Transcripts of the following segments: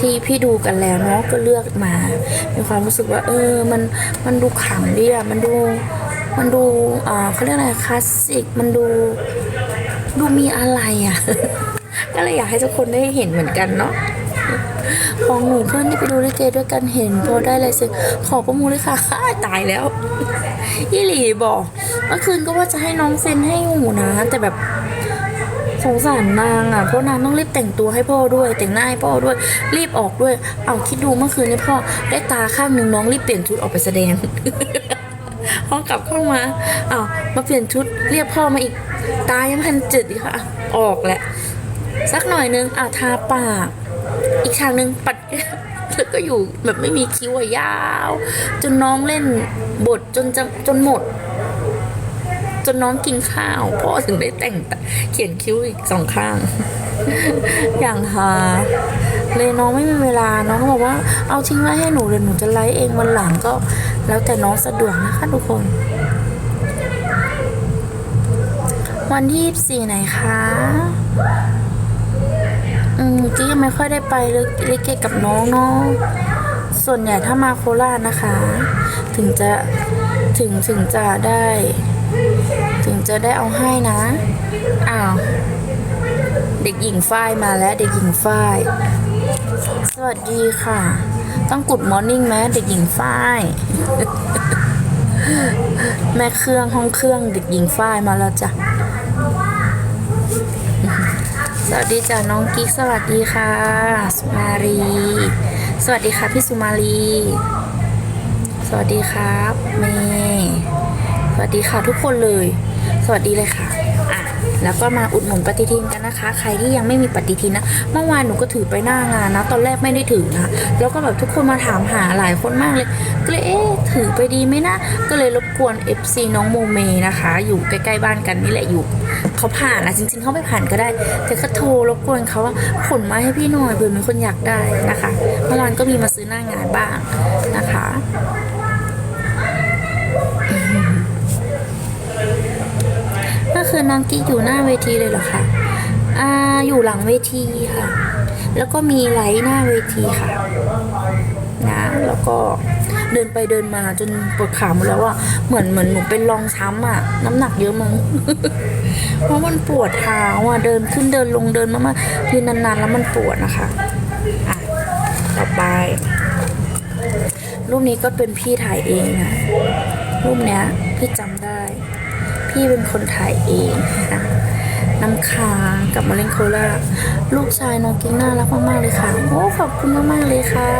ที่พี่ดูกันแล้วเนาะก็เลือกมา มีความรู้สึกว่า เออ มัน มันดูขลังดีอะมันดู มันดูอ่าเขาเรียกอะไรคลาสสิก มันดู ดูมีอะไรอะก็เลยอยากให้ทุกคนได้เห็นเหมือนกันเนาะของหนูเพื่อนที่ไปดูลิเกด้วยกันเห็นพอได้เลยสิขอประมูลเลยค่ะตายแล้วยี่หลีบอกเมื่อคืนก็ว่าจะให้น้องเซ็นให้อยู่นะ แต่แบบ สงสารนางอะเพราะนางต้องรีบแต่งตัวให้พ่อด้วย แต่งหน้าให้พ่อด้วย รีบออกด้วย เอาคิดดูเมื่อคืนนี้พ่อได้ตาข้างหนึ่งน้องรีบเปลี่ยนชุดออกไปแสดงพอกลับเข้ามาอ้าวมาเปลี่ยนชุดเรียกพ่อมาอีก ตายังพันจืดอีกค่ะ ออกแหละ สักหน่อยนึงอะทาปาก อีกทางหนึ่งปัดแล้วก็อยู่แบบไม่มีคิ้วอะยาว จนน้องเล่นบทจนจจนหมด จนน้องกินข้าวพ่อถึงได้แต่งเขียนคิ้วอีกสองข้าง อย่างฮาเลยน้องไม่มีเวลาน้องบอกว่าเอาทิ้งไว้ให้หนูเดี๋ยวหนูจะไลฟ์เองวันหลังก็ แล้วแต่น้องสะดวกนะคะทุกคน วันที่สี่ไหนคะอืมกี้ยังไม่ค่อยได้ไปเลยลิเกกับน้องเนาะส่วนใหญ่ถ้ามาโคราชนะคะ ถึงจะถึงถึงจะได้ ถึงจะได้เอาให้นะ อ้าว เด็กหญิงฝ้ายมาแล้วเด็กหญิงฝ้าย สวัสดีค่ะ ต้องกุดมอร์นิ่งไหมเด็กหญิงฝ้าย แม่เครื่องห้องเครื่องเด็กหญิงฝ้ายมาแล้วจ้ะ สวัสดีจ้ะน้องกิ๊กสวัสดีค่ะ สุมารี สวัสดีค่ะพี่สุมารี สวัสดีครับเมย์ สวัสดีค่ะทุกคนเลย สวัสดีเลยค่ะอะแล้วก็มาอุดหนุนปฏิทินกันนะคะ ใครที่ยังไม่มีปฏิทินนะ เมื่อวานหนูก็ถือไปหน้างานนะ ตอนแรกไม่ได้ถือนะ แล้วก็แบบทุกคนมาถามหาหลายคนมากเลย ก็เลยเอ๊ะถือไปดีไหมนะ ก็เลยรบกวน FC น้องโมเมนะคะ อยู่ใกล้ๆบ้านกันนี่แหละอยู่ เขาผ่านนะจริงๆเขาไม่ผ่านก็ได้ แต่ก็โทรรบกวนเขาว่าขนมาให้พี่หน่อยเผื่อมีคนอยากได้นะคะ เมื่อวานก็มีมาซื้อหน้างานบ้างนะคะ เมื่อคืนน้องกิ๊กอยู่หน้าเวทีเลยเหรอคะอ่าอยู่หลังเวทีค่ะ แล้วก็มีไลท์หน้าเวทีค่ะ นะ แล้วก็เดินไปเดินมาจนปวดขาหมดแล้วอะเหมือนเหมือนหนูเป็นรองช้ำอะน้ำหนักเยอะมั้ง เพราะมันปวดเท้าอะเดินขึ้นเดินลงเดินมามายืนนานๆแล้วมันปวดนะคะอะต่อไป รูปนี้ก็เป็นพี่ถ่ายเองนะรูปเนี้ยพี่จำได้ พี่เป็นคนถ่ายเองนะน้ำค้างกับมะเร็งโคล่าลูกชายน้องกิ๊งน่ารักมากๆเลยค่ะ โอ้ขอบคุณมากๆเลยค่ะ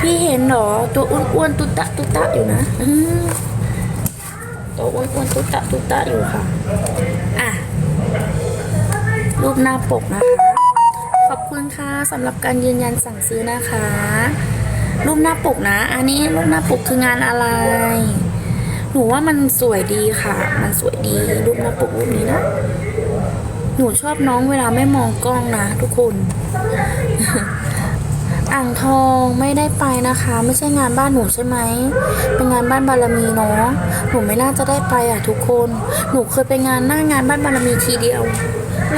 พี่เห็นเหรอตัวอ้วนๆตุ๊ตะตุ๊ตะอยู่นะตัวอ้วนๆตุ๊ตะตุ๊ตะอยู่ค่ะอะรูปหน้าปกนะคะ ขอบคุณค่ะสำหรับการยืนยันสั่งซื้อนะคะ รูปหน้าปกนะ อันนี้รูปหน้าปกคืองานอะไร หนูว่ามันสวยดีค่ะ มันสวยดีรูปหน้าปกรูปนี้นะหนูชอบน้องเวลาไม่มองกล้องนะ ทุกคน อ่างทองไม่ได้ไปนะคะ ไม่ใช่งานบ้านหนูใช่ไหมเป็นงานบ้านบารมีเนาะหนูไม่น่าจะได้ไปอะทุกคน หนูเคยไปงานหน้างานบ้านบารมีทีเดียว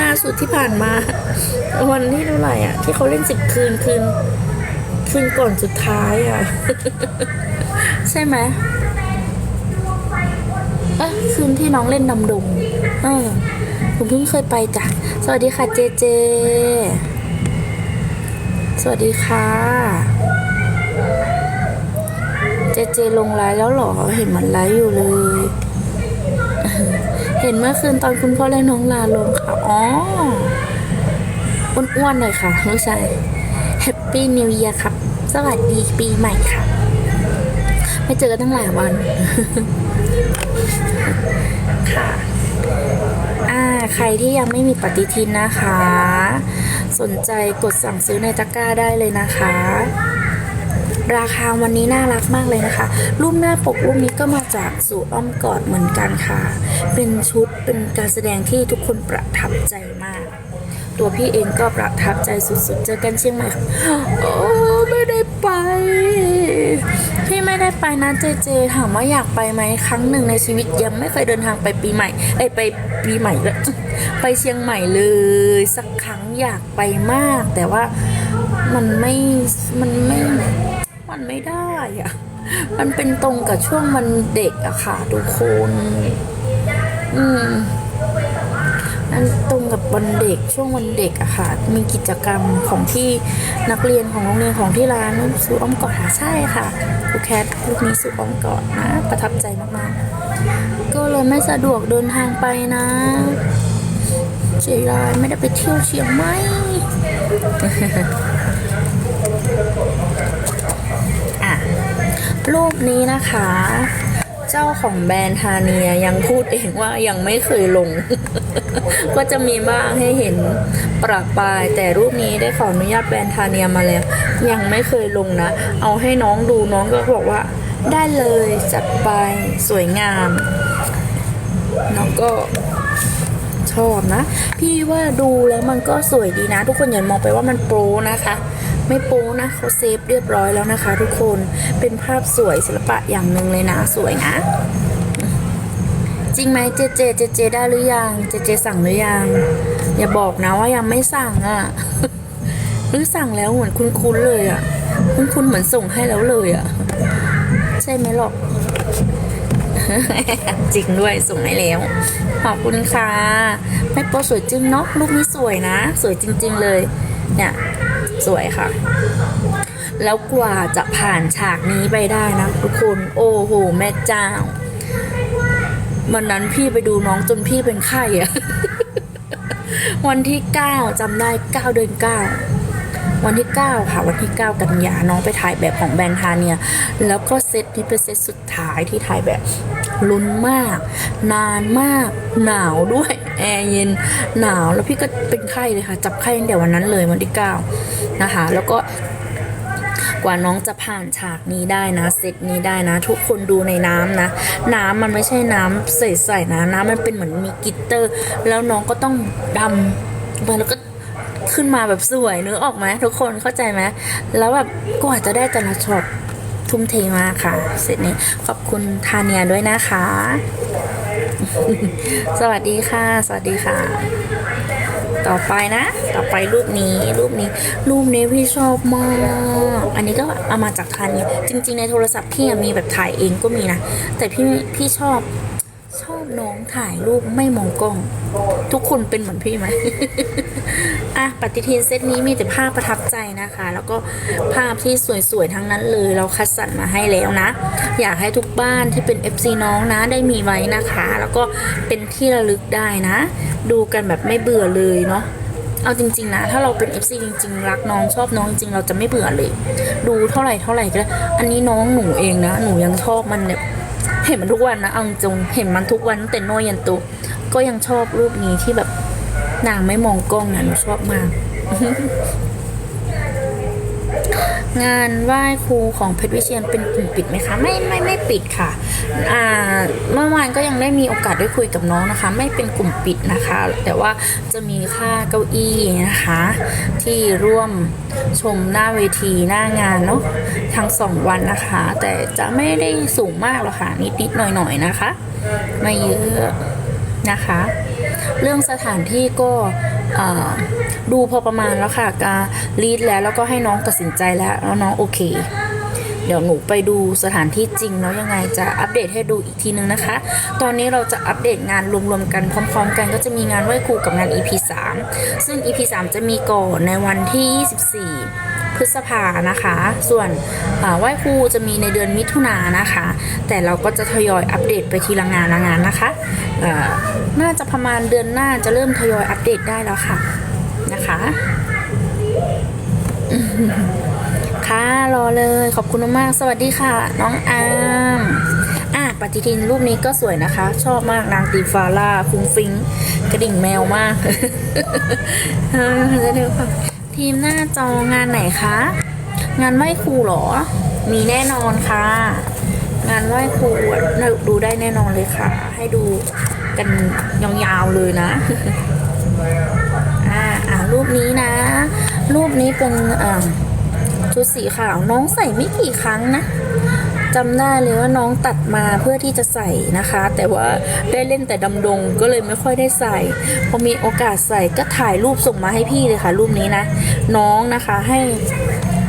ล่าสุดที่ผ่านมา วันที่เท่าไหร่อะ ที่เขาเล่นสิบคืนคืนคืนก่อนสุดท้ายอะ ใช่ไหม เอ้ยคืนที่น้องเล่นดำดงเออผมเพิ่งเคยไปจ้ะ สวัสดีค่ะเจเจ สวัสดีค่ะ เจเจลงไลน์แล้วเหรอ เห็นมันไลฟ์อยู่เลย เห็นเมื่อคืนตอนคุณพ่อและน้องลาลงค่ะ อ๋อ อ้วนๆหน่อยค่ะลูกชายแฮปปี้นิว e ย r ครับ สวัสดีปีใหม่ค่ะ ไม่เจอกันตั้งหลายวัน ค่ะอ่าใครที่ยังไม่มีปฏิทินนะคะ สนใจกดสั่งซื้อในตะกร้าได้เลยนะคะ ราคาวันนี้น่ารักมากเลยนะคะ รูปหน้าปกรูปนี้ก็มาจากสู่อ้อมกอดเหมือนกันค่ะ เป็นชุดเป็นการแสดงที่ทุกคนประทับใจมาก ตัวพี่เองก็ประทับใจสุดๆ เจอกันเชียงใหม่ค่ะโอ้ไม่ได้ไป ไปนะเจเจถามว่าอยากไปไหมครั้งหนึ่งในชีวิตยังไม่เคยเดินทางไปปีใหม่เอ้ยไปปีใหม่เลยไปเชียงใหม่เลย สักครั้งอยากไปมาก แต่ว่ามันไม่มันไม่มันไม่ได้อะมันเป็นตรงกับช่วงมันเด็กอะค่ะทุกคน อืม อันตรงกับวันเด็กช่วงวันเด็กอะค่ะ มีกิจกรรมของที่นักเรียนของโรงเรียนของที่ร้านซื้ออ้อมกอดใช่ค่ะครูแคทลูกนี้ซื้ออ้อมกอดนะ ประทับใจมากๆ ก็เลยไม่สะดวกเดินทางไปนะเสียดายไม่ได้ไปเที่ยวเชียงใหม่อะรูปนี้นะคะ เจ้าของแบรนด์ทาเนียยังพูดเองว่ายังไม่เคยลง ก็จะมีบ้างให้เห็นประปาย แต่รูปนี้ได้ขออนุญาตแบรนด์ทาเนียมาแล้ว ยังไม่เคยลงนะ เอาให้น้องดูน้องก็บอกว่า ได้เลยจัดไปสวยงามน้องก็ชอบนะ พี่ว่าดูแล้วมันก็สวยดีนะ ทุกคนอย่ามองไปว่ามันโปรนะคะ ไม่โปรนะเขาเซฟเรียบร้อยแล้วนะคะ ทุกคนเป็นภาพสวยศิลปะอย่างหนึ่งเลยนะ สวยนะ จริงไหมเจเจเจเจได้หรือยังเจเจสั่งหรือยังอย่าบอกนะว่ายังไม่สั่งอะ่ะหรือสั่งแล้วเหมือนคุ้นๆเลยอะ่ะคุ้นๆเหมือนส่งให้แล้วเลยอะ่ะใช่ไหมหรอกจริงด้วยส่งให้แล้ว ขอบคุณค่ะแม่โปสวยจริงเนาะรูปนี้สวยนะ สวยจริง ๆ เลย เนี่ย สวยค่ะ แล้วกว่าจะผ่านฉากนี้ไปได้นะทุกคน โอ้โห แม่เจ้าวันนั้นพี่ไปดูน้องจนพี่เป็นไข้อะวันที่เก้าจำได้เก้าเดือนเก้าวันที่เก้าค่ะ วันที่เก้ากันยาน้องไปถ่ายแบบของแบรนด์ทาเนีย แล้วก็เซตนี้เป็นเซตสุดท้ายที่ถ่ายแบบลุ้นมาก นานมาก หนาวด้วย แอร์เย็น หนาวแล้วพี่ก็เป็นไข้เลยค่ะ จับไข้ตั้งแต่วันนั้นเลยวันที่เก้า นะคะ แล้วก็กว่าน้องจะผ่านฉากนี้ได้นะเซตนี้ได้นะ ทุกคนดูในน้ำนะ น้ำมันไม่ใช่น้ำใสๆนะน้ำมันเป็นเหมือนมีกิตเตอร์ แล้วน้องก็ต้องดำไปแล้วก็ขึ้นมาแบบสวยเนื้อออกไหมทุกคนเข้าใจไหมแล้วแบบกว่าจะได้แต่ละช็อตทุ่มเทมากค่ะ เสร็จนี้ขอบคุณทาเนียด้วยนะคะ สวัสดีค่ะ สวัสดีค่ะ ต่อไปนะ ต่อไปรูปนี้รูปนี้รูปนี้พี่ชอบมาก อันนี้ก็เอามาจากทันเนี่ยจริง ๆ ในโทรศัพท์พี่มีแบบถ่ายเองก็มีนะ แต่พี่พี่ชอบชอบน้องถ่ายรูปไม่มองกล้อง ทุกคนเป็นเหมือนพี่ไหม อะปฏิทินเซตนี้มีแต่ภาพประทับใจนะคะ แล้วก็ภาพที่สวยๆทั้งนั้นเลย เราคัดสรรมาให้แล้วนะ อยากให้ทุกบ้านที่เป็น FC น้องนะได้มีไว้นะคะ แล้วก็เป็นที่ระลึกได้นะ ดูกันแบบไม่เบื่อเลยเนาะเอาจริง ๆ นะ ถ้าเราเป็น FC จริง ๆ รักน้องชอบน้องจริงๆเราจะไม่เบื่อเลย ดูเท่าไหร่เท่าไหร่ก็ได้อันนี้น้องหนูเองนะ หนูยังชอบมันแบบเห็นมันทุกวันนะเอาจงเห็นมันทุกวันตั้งแต่น้อยยันโตก็ยังชอบรูปนี้ที่แบบ นางไม่มองกล้องนะหนูชอบมาก งานไหว้ครูของเพชรวิเชียนเป็นกลุ่มปิดไหมคะ ไม่ไม่ไม่ปิดค่ะ อ่าเมื่อวานก็ยังได้มีโอกาสได้คุยกับน้องนะคะ ไม่เป็นกลุ่มปิดนะคะ แต่ว่าจะมีค่าเก้าอี้นะคะ ที่ร่วมชมหน้าเวทีหน้างานเนาะทั้งสองวันนะคะ แต่จะไม่ได้สูงมากหรอกค่ะนิดนิดๆหน่อยหน่อยๆนะคะ ไม่เยอะนะคะ เรื่องสถานที่ก็ดูพอประมาณแล้วค่ะการรีดแล้วแล้วก็ให้น้องตัดสินใจแล้วแล้วน้องโอเค เดี๋ยวหนูไปดูสถานที่จริงแล้วยังไงจะอัปเดตให้ดูอีกทีนึงนะคะ ตอนนี้เราจะอัปเดตงานรวมๆกันพร้อม ๆ กันก็จะมีงานไหว้ครูกับงาน EP 3 ซึ่ง EP 3 จะมีก่อนในวันที่ 24 พฤษภานะคะ ส่วนไหว้ครูจะมีในเดือนมิถุนายนนะคะ แต่เราก็จะทยอยอัปเดตไปทีละงานละงานนะคะน่าจะประมาณเดือนหน้าจะเริ่มทยอยอัปเดตได้แล้วค่ะนะคะ ค่ะ รอเลย ขอบคุณมาก สวัสดีค่ะ น้องอามอะปฏิทินรูปนี้ก็สวยนะคะ ชอบมากนางตีฟาร่าฟุ้งฟิง กระดิ่งแมวมากเออจะดูค่ะทีมหน้าจองานไหนคะ งานไหว้ครูเหรอ มีแน่นอนค่ะ งานไหว้ครูดูได้แน่นอนเลยค่ะ ให้ดูกันยาวๆเลยนะอ่าอ่ารูปนี้นะ รูปนี้เป็นอ่า ชุดสีขาวน้องใส่ไม่กี่ครั้งนะจำได้เลยว่าน้องตัดมาเพื่อที่จะใส่นะคะ แต่ว่าได้เล่นแต่ดำดงก็เลยไม่ค่อยได้ใส่พอมีโอกาสใส่ก็ถ่ายรูปส่งมาให้พี่เลยค่ะ รูปนี้นะ น้องนะคะให้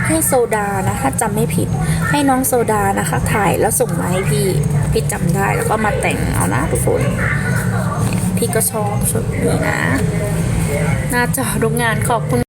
ให้โซดานะถ้าจำไม่ผิด ให้น้องโซดานะคะ ถ่ายแล้วส่งมาให้พี่พี่จำได้แล้วก็มาแต่งเอานะทุกคน พี่ก็ชอบชุดนี้นะ หน้าจอโรงงานขอบคุณ